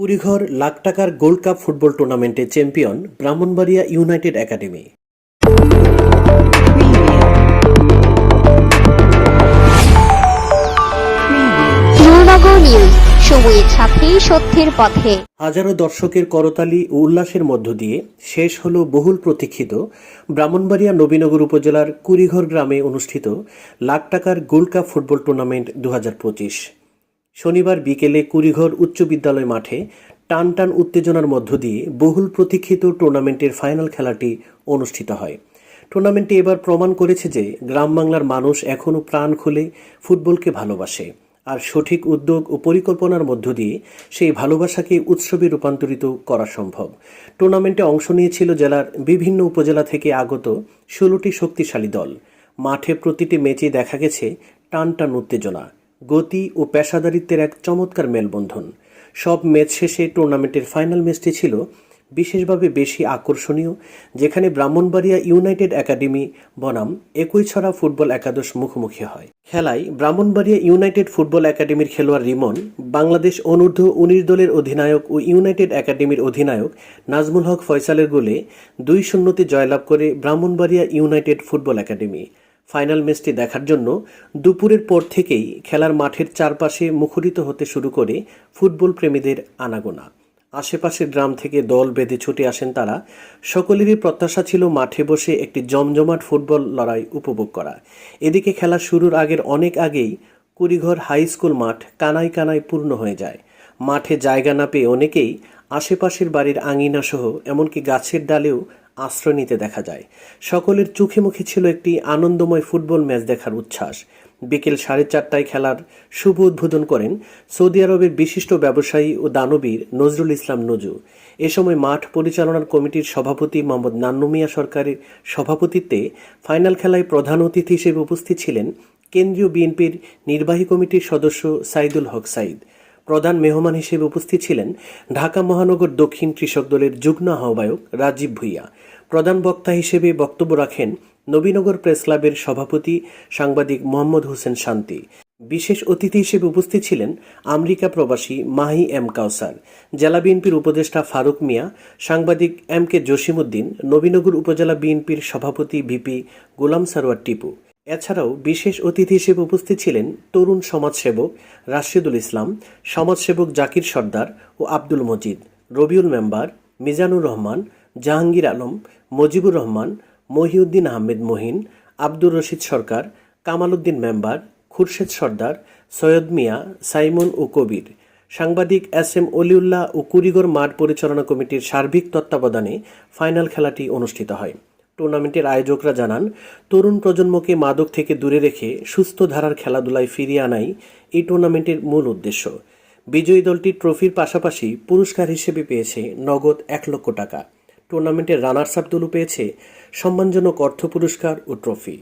কুড়িঘর লাখ টাকার gold cup football টুর্নামেন্টে champion Brahmanbaria United academy. সময়ের সত্যের পথে। হাজারো দর্শকের করতালি ও উল্লাসের মধ্য দিয়ে শেষ হল বহুল প্রতীক্ষিত ব্রাহ্মণবাড়িয়া নবীনগর উপজেলার কুড়িঘর গ্রামে অনুষ্ঠিত লাখ টাকার গোল্ড কাপ ফুটবল টুর্নামেন্ট দু হাজার পঁচিশ। শনিবার বিকেলে কুড়িঘর উচ্চ বিদ্যালয় মাঠে টান টান উত্তেজনার মধ্য দিয়ে বহুল প্রতীক্ষিত টুর্নামেন্টের ফাইনাল খেলাটি অনুষ্ঠিত হয়। টুর্নামেন্টটি এবার প্রমাণ করেছে যে গ্রাম বাংলার মানুষ এখনও প্রাণ খুলে ফুটবলকে ভালোবাসে আর সঠিক উদ্যোগ ও পরিকল্পনার মধ্য দিয়ে সেই ভালোবাসাকে উৎসবে রূপান্তরিত করা সম্ভব। টুর্নামেন্টে অংশ নিয়েছিল জেলার বিভিন্ন উপজেলা থেকে আগত ষোলোটি শক্তিশালী দল। মাঠে প্রতিটি ম্যাচে দেখা গেছে টান টান উত্তেজনা। গতি ও পেশাদারিত্বের এক চমৎকার মেলবন্ধন। সব ম্যাচ শেষে টুর্নামেন্টের ফাইনাল ম্যাচটি ছিল বিশেষভাবে বেশি আকর্ষণীয়, যেখানে ব্রাহ্মণবাড়িয়া ইউনাইটেড একাডেমি, বনাম, একই ছড়া ফুটবল একাদশ মুখোমুখি হয়। খেলায় ব্রাহ্মণবাড়িয়া ইউনাইটেড ফুটবল একাডেমির খেলোয়াড় রিমন, বাংলাদেশ অনূর্ধ্ব উনিশ দলের অধিনায়ক ও ইউনাইটেড একাডেমির অধিনায়ক নাজমুল হক ফয়সালের গোলে দুই শূন্যতে জয়লাভ করে Brahmanbaria United football academy. Final ম্যাচটি দেখার জন্য দুপুরের পর থেকেই খেলার মাঠের চারপাশে মুখরিত হতে শুরু করে ফুটবল প্রেমীদের আনাগোনা। আশেপাশের গ্রাম থেকে দল বেঁধে ছুটে আসেন তারা। সকলেরই প্রত্যাশা ছিল মাঠে বসে একটি জমজমাট ফুটবল লড়াই উপভোগ করা। এদিকে খেলা শুরুর আগের অনেক আগেই কুড়িঘর হাই স্কুল মাঠ কানায় কানায় পূর্ণ হয়ে যায়। মাঠে জায়গা না পেয়ে অনেকেই আশেপাশের বাড়ির আঙিনা সহ এমনকি গাছের ডালেও আশ্রয় নিতে দেখা যায়। সকলের চোখে মুখে ছিল একটি আনন্দময় ফুটবল ম্যাচ দেখার উচ্ছ্বাস। বিকেল সাড়ে চারটায় খেলার শুভ উদ্বোধন করেন সৌদি আরবের বিশিষ্ট ব্যবসায়ী ও দানবীর নজরুল ইসলাম নজু। এ সময় মাঠ পরিচালনার কমিটির সভাপতি মোহাম্মদ নান্নু মিয়া সরকারের সভাপতিত্বে ফাইনাল খেলায় প্রধান অতিথি হিসেবে উপস্থিত ছিলেন কেন্দ্রীয় বিএনপির নির্বাহী কমিটির সদস্য সাইদুল হক সাইদ। প্রধান মেহমান হিসেবে উপস্থিত ছিলেন ঢাকা মহানগর দক্ষিণ কৃষক দলের যুগ্ম আহ্বায়ক রাজীব ভুইয়া। প্রধান বক্তা হিসেবে বক্তব্য রাখেন নবীনগর প্রেস ক্লাবের সভাপতি সাংবাদিক মোহাম্মদ হোসেন শান্তি। বিশেষ অতিথি হিসেবে উপস্থিত ছিলেন আমেরিকা প্রবাসী মাহি এম কাউসার, জেলা বিএনপির উপদেষ্টা ফারুক মিয়া, সাংবাদিক এম কে জসিমউদ্দিন, নবীনগর উপজেলা বিএনপির সভাপতি ভিপি গোলাম সারোয়ার টিপু। এছাড়াও বিশেষ অতিথি হিসেবে উপস্থিত ছিলেন তরুণ সমাজসেবক রাশিদুল ইসলাম, সমাজসেবক জাকির সর্দার ও Abdul Majid, Rabiul member Mizanur Rahman, Jahangir Alam, Mujibur Rahman, Mohiuddin Ahmed Mohin, Abdur Rashid Sarkar Kamal Uddin member, Khurshed Sardar, Syed Mia, Simon ও কবির। সাংবাদিক এস এম অলিউল্লাহ ও কুড়িগড় মাঠ পরিচালনা কমিটির সার্বিক তত্ত্বাবধানে ফাইনাল খেলাটি অনুষ্ঠিত হয়। টুর্নামেন্টের আয়োজকরা জানান, তরুণ প্রজন্মকে মাদক থেকে দূরে রেখে সুস্থ ধারার খেলাধুলায় ফিরিয়ে আনাই এই টুর্নামেন্টের মূল উদ্দেশ্য। বিজয়ী দলটি ট্রফির পাশাপাশি পুরস্কার হিসেবে পেয়েছে নগদ এক লক্ষ টাকা। টুর্নামেন্টের রানার্স আপ দলও পেয়েছে সম্মানজনক অর্থ পুরস্কার ও ট্রফি।